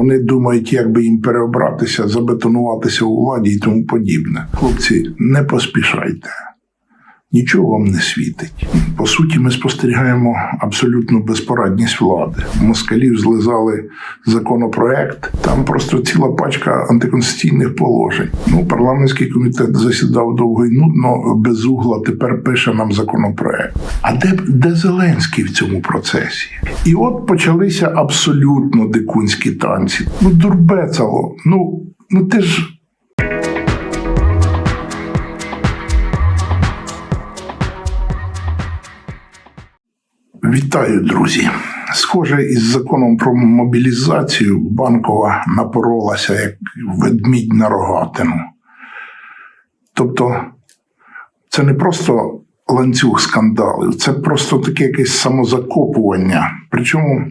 Вони думають, як би їм переобратися, забетонуватися у владі і тому подібне. Хлопці, не поспішайте. Нічого вам не світить. По суті, ми спостерігаємо абсолютну безпорадність влади. Москалів злизали законопроект. Там просто ціла пачка антиконституційних положень. Ну, парламентський комітет засідав довго і нудно, без угла тепер пише нам законопроект. А де, де Зеленський в цьому процесі? І от почалися абсолютно дикунські танці. Ну, дурбецало. Ну, ну ти ж. Вітаю, друзі. Схоже, із законом про мобілізацію банкова напоролася як ведмідь на рогатину. Тобто, це не просто ланцюг скандалів, це просто таке якесь самозакопування. Причому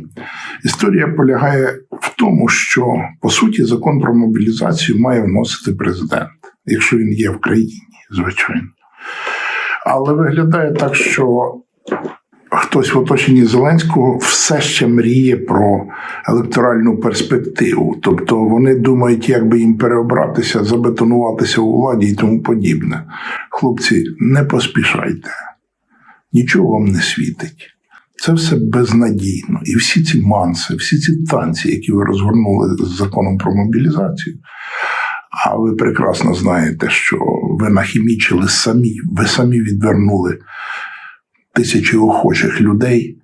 історія полягає в тому, що по суті закон про мобілізацію має вносити президент, якщо він є в країні, звичайно. Але виглядає так, що хтось в оточенні Зеленського все ще мріє про електоральну перспективу. Тобто вони думають, як би їм переобратися, забетонуватися у владі і тому подібне. Хлопці, не поспішайте, нічого вам не світить. Це все безнадійно. І всі ці манси, всі ці танці, які ви розгорнули з законом про мобілізацію. А ви прекрасно знаєте, що ви нахімічили самі, ви самі відвернули тисячі охочих людей,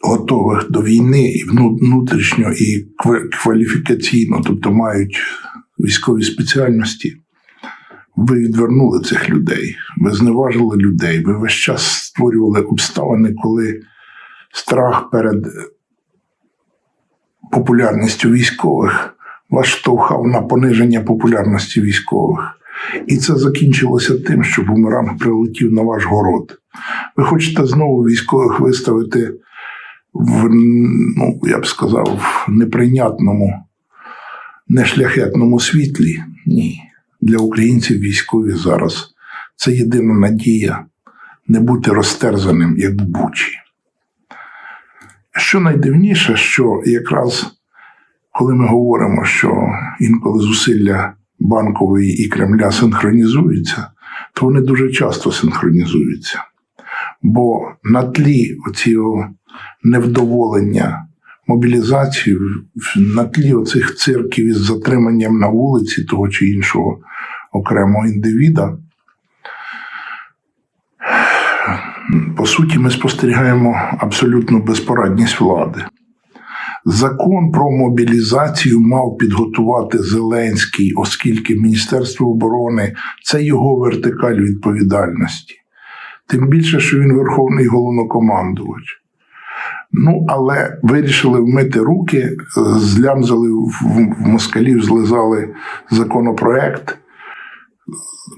готових до війни і внутрішньо і кваліфікаційно, тобто мають військові спеціальності. Ви відвернули цих людей, ви зневажили людей, ви весь час створювали обставини, коли страх перед популярністю військових вас штовхав на пониження популярності військових. І це закінчилося тим, що бумеранг прилетів на ваш город. Ви хочете знову військових виставити в, ну, я б сказав, неприйнятному, нешляхетному світлі? Ні. Для українців військові зараз це єдина надія не бути розтерзаним, як в Бучі. Що найдивніше, що якраз коли ми говоримо, що інколи зусилля банкової і Кремля синхронізуються, то вони дуже часто синхронізуються. Бо на тлі цього невдоволення мобілізацією, на тлі оцих цирків із затриманням на вулиці того чи іншого окремого індивіда, по суті, ми спостерігаємо абсолютну безпорадність влади. Закон про мобілізацію мав підготувати Зеленський, оскільки Міністерство оборони це його вертикаль відповідальності. Тим більше, що він верховний головнокомандувач. Ну, але вирішили вмити руки, злямзали в москалів, злизали законопроект,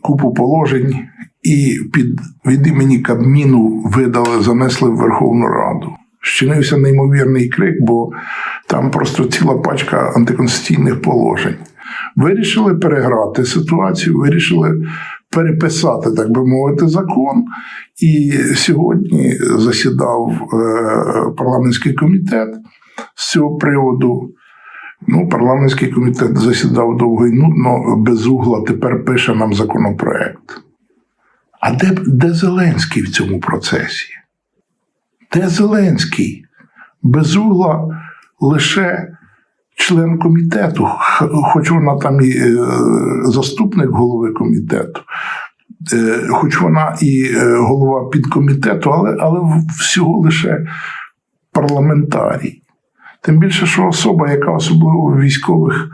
купу положень і під від імені Кабміну видали, занесли в Верховну Раду. Щинився неймовірний крик, бо там просто ціла пачка антиконституційних положень. Вирішили переграти ситуацію, вирішили переписати, так би мовити, закон. І сьогодні засідав е, парламентський комітет з цього приводу. Ну, парламентський комітет засідав довго і нудно, без угла тепер пише нам законопроект. А де, де Зеленський в цьому процесі? Де Зеленський? Без угла лише член комітету, хоч вона там і е, заступник голови комітету, е, хоч вона і е, голова підкомітету, але, але всього лише парламентарій. Тим більше, що особа, яка особливо в військових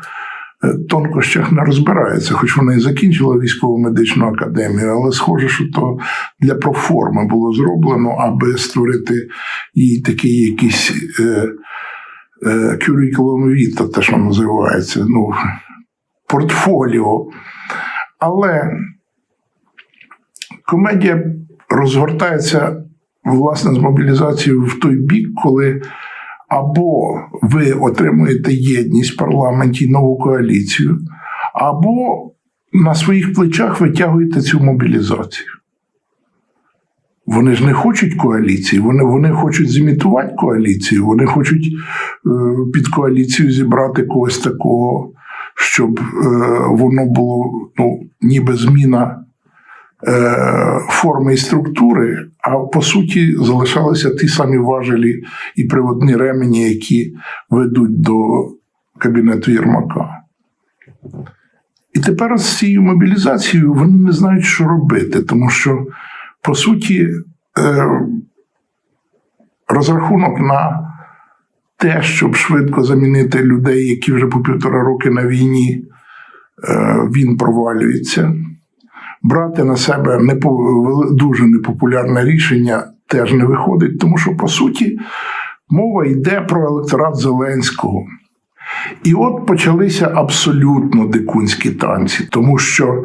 тонкощах не розбирається, хоч вона і закінчила військово медичну академію, але схоже, що то для проформи було зроблено, аби створити їй такий якийсь curriculum vitae, те, що називається, ну, портфоліо. Але комедія розгортається власне з мобілізацією в той бік, коли або ви отримуєте єдність в парламенті нову коаліцію, або на своїх плечах витягуєте цю мобілізацію. Вони ж не хочуть коаліції, вони, вони хочуть зімітувати коаліцію, вони хочуть е, під коаліцію зібрати когось такого, щоб е, воно було ну, ніби зміна е, форми і структури, а по суті залишалися ті самі важелі і приводні ремені, які ведуть до кабінету Єрмака. І тепер з цією мобілізацією вони не знають, що робити, тому що, по суті, е, розрахунок на те, щоб швидко замінити людей, які вже по півтора роки на війні, е, він провалюється. Брати на себе дуже непопулярне рішення теж не виходить, тому що, по суті, мова йде про електорат Зеленського. І от почалися абсолютно дикунські танці, тому що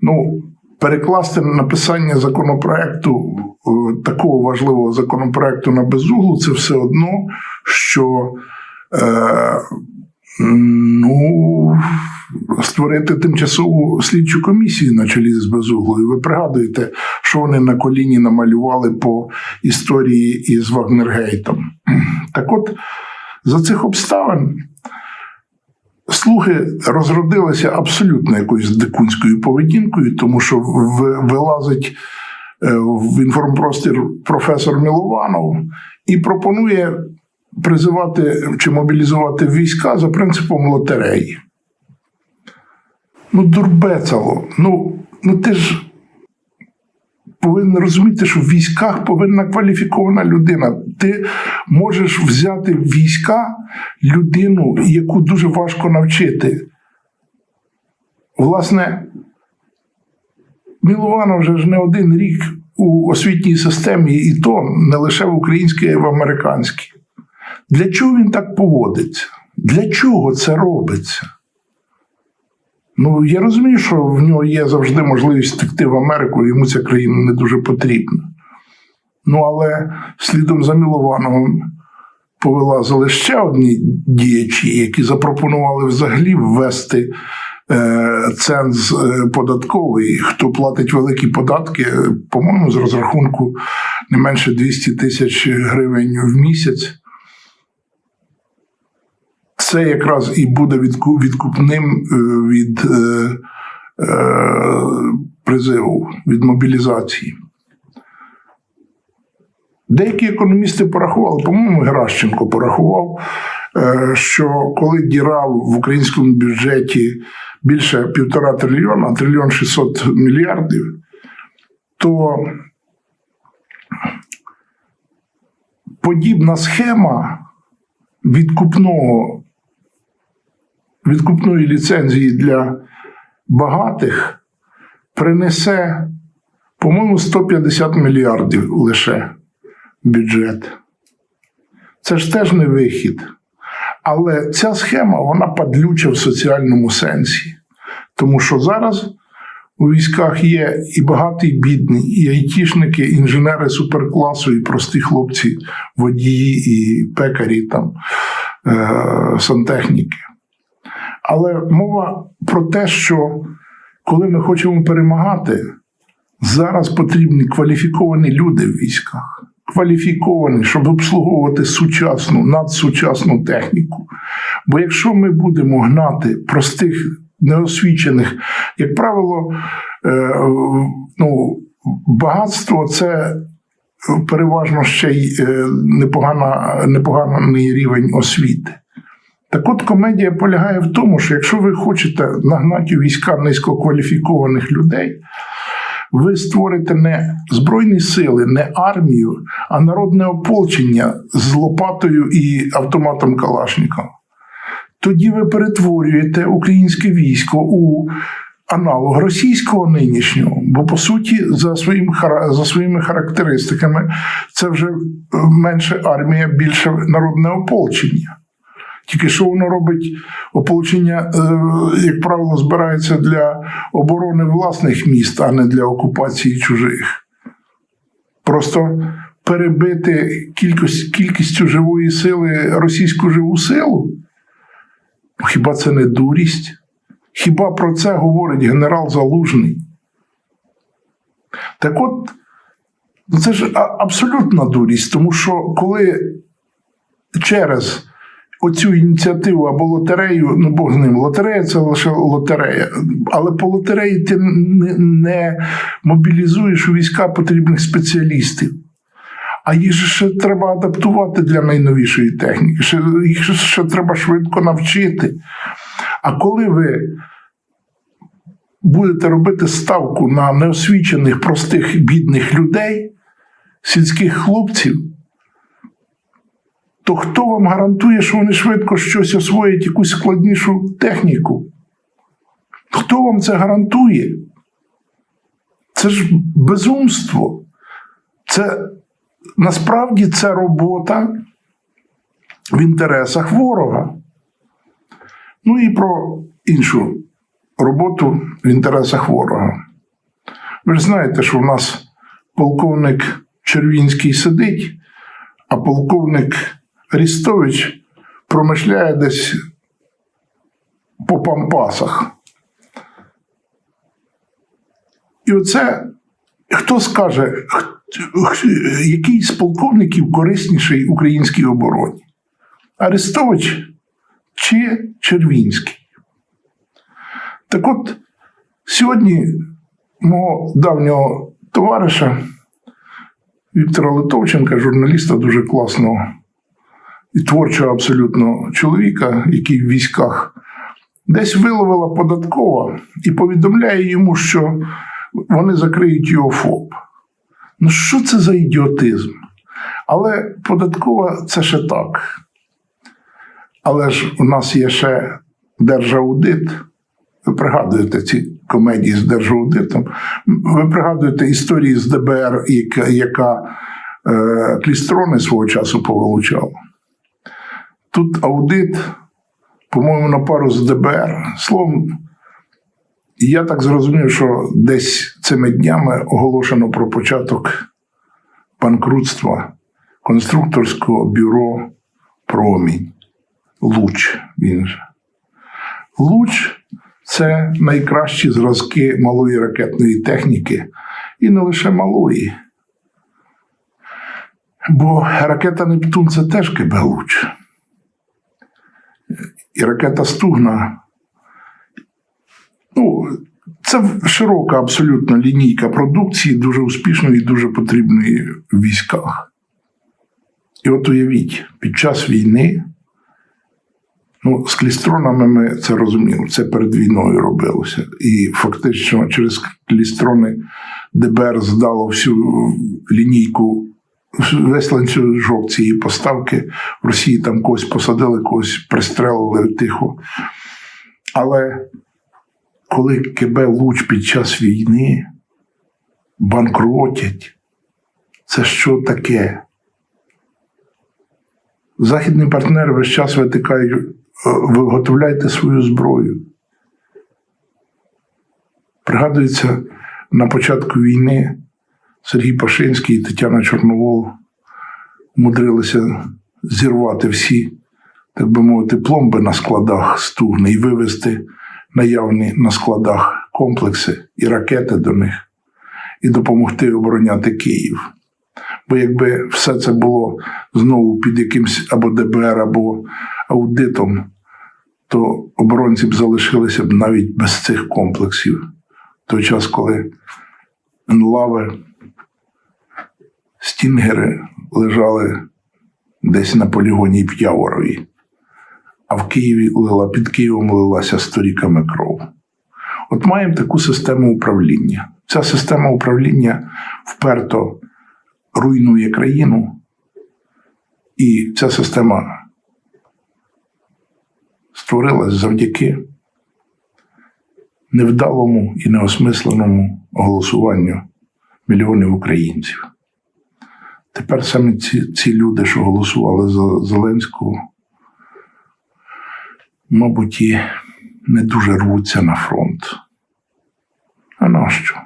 ну, перекласти написання законопроекту, е, такого важливого законопроекту на безуглу, це все одно, що е, ну, створити тимчасову слідчу комісію на чолі з безуглою. Ви пригадуєте, що вони на коліні намалювали по історії із Вагнергейтом. Так от, за цих обставин. Слуги розродилися абсолютно якоюсь дикунською поведінкою, тому що вилазить е, в інформпростір професор Мілованов і пропонує призивати чи мобілізувати війська за принципом лотереї. Ну, дурбецало. Ну, ну ти ж повинен розуміти, що в військах повинна кваліфікована людина. Ти можеш взяти в війська людину, яку дуже важко навчити. Власне, Мілованов вже ж не один рік у освітній системі, і то не лише в українській, а й в американській. Для чого він так поводиться? Для чого це робиться? Ну, я розумію, що в нього є завжди можливість втекти в Америку, йому ця країна не дуже потрібна. Ну, але слідом за Міловановим повилазили ще одні діячі, які запропонували взагалі ввести е, ценз е, податковий. Хто платить великі податки, по-моєму, з розрахунку не менше 200 тисяч гривень в місяць. Це якраз і буде відкупним е, від е, е, призиву, від мобілізації. Деякі економісти порахували, по-моєму, Геращенко порахував, що коли діра в українському бюджеті більше півтора трильйона, трильйон 600 мільярдів, то подібна схема відкупного, відкупної ліцензії для багатих принесе, по-моєму, 150 мільярдів лише бюджет. Це ж теж не вихід. Але ця схема вона падлюча в соціальному сенсі. Тому що зараз у військах є і багаті, і бідні, і айтішники, інженери суперкласу, і прості хлопці, водії, і пекарі, там, е- сантехніки. Але мова про те, що коли ми хочемо перемагати, зараз потрібні кваліфіковані люди в військах. Кваліфіковані, щоб обслуговувати сучасну, надсучасну техніку. Бо якщо ми будемо гнати простих неосвічених, як правило, е, ну, багатство це переважно ще й е, непогана, непоганий рівень освіти. Так от комедія полягає в тому, що якщо ви хочете нагнати у війська низькокваліфікованих людей, ви створите не збройні сили, не армію, а народне ополчення з лопатою і автоматом Калашникова. Тоді ви перетворюєте українське військо у аналог російського нинішнього, бо по суті, за, своїм, за своїми характеристиками, це вже е, менше армія, більше народне ополчення. Тільки що воно робить ополчення, е, як правило, збирається для оборони власних міст, а не для окупації чужих. Просто перебити кількість, кількістю живої сили російську живу силу. Хіба це не дурість? Хіба про це говорить генерал Залужний? Так от, Ну це ж абсолютна дурість, тому що коли через оцю ініціативу або лотерею, ну Бог з ним, лотерея це лише лотерея, але по лотереї ти не, не мобілізуєш у війська потрібних спеціалістів. А їх ще треба адаптувати для найновішої техніки, ще, їх ще треба швидко навчити. А коли ви будете робити ставку на неосвічених, простих, бідних людей, сільських хлопців, то хто вам гарантує, що вони швидко щось освоять, якусь складнішу техніку? Хто вам це гарантує? Це ж безумство. Це насправді це робота в інтересах ворога. Ну і про іншу роботу в інтересах ворога. Ви ж знаєте, що в нас полковник Червінський сидить, а полковник Рістович промишляє десь по пампасах. І оце хто скаже, який з полковників корисніший українській обороні? Арестович чи Червінський? Так от, сьогодні мого давнього товариша Віктора Литовченка, журналіста дуже класного і творчого абсолютно чоловіка, який в військах, десь виловила податкова і повідомляє йому, що вони закриють його ФОП. Ну, що це за ідіотизм? Але податкова це ще так. Але ж у нас є ще держаудит. Ви пригадуєте ці комедії з держаудитом. Ви пригадуєте історії з ДБР, яка, е, клістрони свого часу повилучала. Тут аудит, по-моєму, на пару з ДБР. Словом, я так зрозумів, що десь цими днями оголошено про початок банкрутства конструкторського бюро Промінь. Луч він же. Луч це найкращі зразки малої ракетної техніки, і не лише малої. Бо ракета Нептун це теж КБ Луч. І ракета Стугна. Ну, це широка абсолютно лінійка продукції, дуже успішної і дуже потрібної в військах. І от уявіть, під час війни, ну, з клістронами ми це розуміли, це перед війною робилося. І фактично через клістрони ДБР здало всю лінійку, весь ланцюжок цієї поставки. В Росії там когось посадили, когось пристрелили тихо. Але коли КБ Луч під час війни банкротять, це що таке? Західні партнери весь час витикають, «Е, виготовляйте свою зброю. Пригадується, на початку війни Сергій Пашинський і Тетяна Чорновол умудрилися зірвати всі, так би мовити, пломби на складах стугни і вивезти наявні на складах комплекси і ракети до них, і допомогти обороняти Київ. Бо якби все це було знову під якимсь або ДБР, або аудитом, то оборонці б залишилися б навіть без цих комплексів. В той час, коли енлави, стінгери лежали десь на полігоні в Яворові, а в Києві лила під Києвом лилася сторіками кров. От маємо таку систему управління. Ця система управління вперто руйнує країну, і ця система створилась завдяки невдалому і неосмисленому голосуванню мільйонів українців. Тепер саме ці, ці люди, що голосували за Зеленського, мабуть, і не дуже рвуться на фронт. А нащо?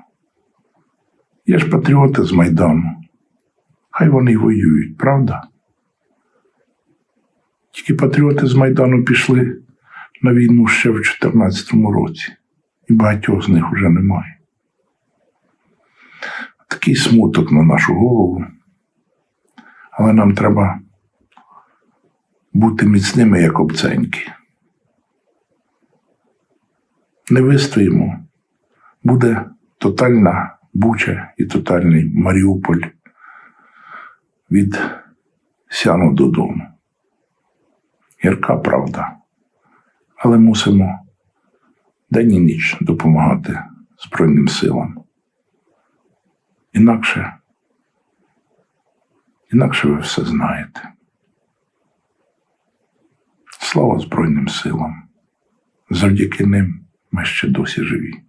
Є ж патріоти з Майдану. Хай вони воюють, правда? Тільки патріоти з Майдану пішли на війну ще в 2014 році, і багатьох з них вже немає. Такий смуток на нашу голову. Але нам треба бути міцними, як обценьки. Не вистоїмо. Буде тотальна Буча і тотальний Маріуполь від сяну додому. Гірка правда. Але мусимо день і ніч допомагати Збройним силам. Інакше, інакше ви все знаєте. Слава Збройним силам! Завдяки ним ми ще досі живі.